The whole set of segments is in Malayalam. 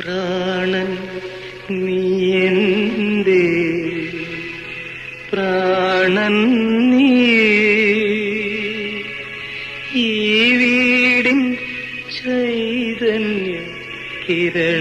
പ്രാണൻ നീ പ്രാണൻ നീ. ഈ വീടിൻ ചൈതന്യ കിരണം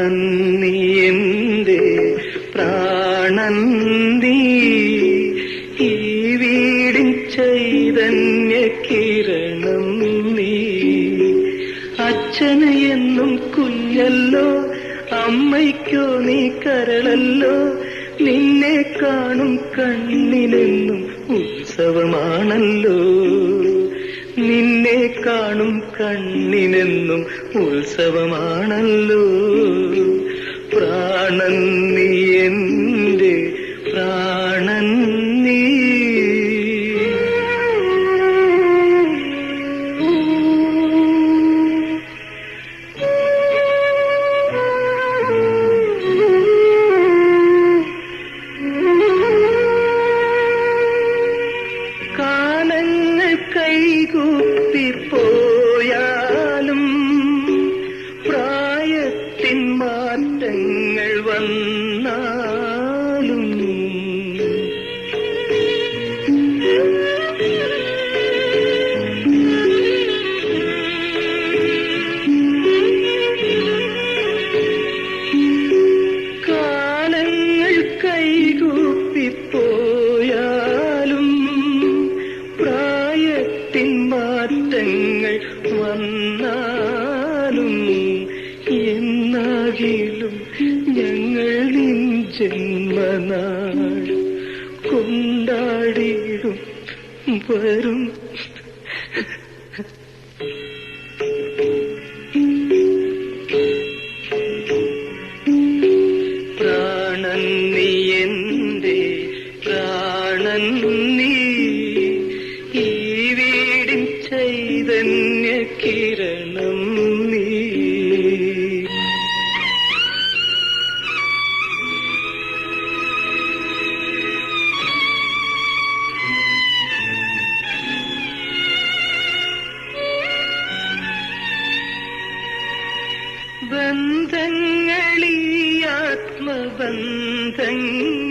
പ്രാണൻ നീ എന്റെ പ്രാണൻ ഈ വീടിൻ ചൈതന്യ കിരണം നീ. അച്ഛന് എന്നും കുഞ്ഞല്ലോ അമ്മയ്ക്കോ നീ കരളല്ലോ. നിന്നെ കാണും കണ്ണിനെന്നും ഉത്സവമാണല്ലോ. നിന്നെ കാണും കണ്ണിനെന്നും ഉത്സവമാണല്ലോ. പ്രാണൻ നീ എന്നാകിലും ഞങ്ങളിൻ ജന്മനാൾ കൊണ്ടാടിയിടും വരും. ചൈതന്യ കിരണം ബന്ധങ്ങളീ ആത്മബന്ധങ്ങൾ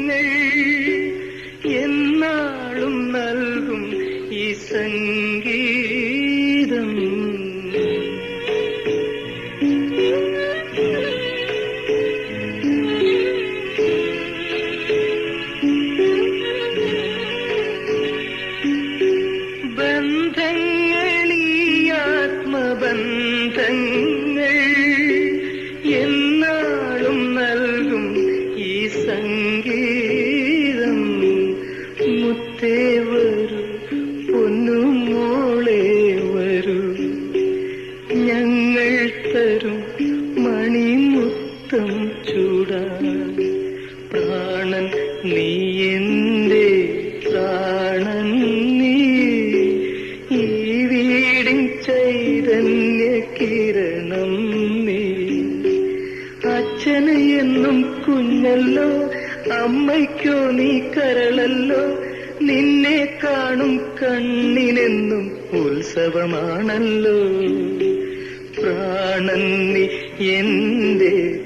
മണിമുത്തം ചൂടാ പ്രാണൻ നീ എന്റെ പ്രാണൻ നീ. ഈ വീടിൻ ചൈതന്യ കിരണം നീ. അച്ഛന് എന്നും കുഞ്ഞല്ലോ അമ്മയ്ക്കോ നീ കരളല്ലോ. നിന്നെ കാണും കണ്ണിനെന്നും ഉത്സവമാണല്ലോ. പ്രാണൻ എന്റെ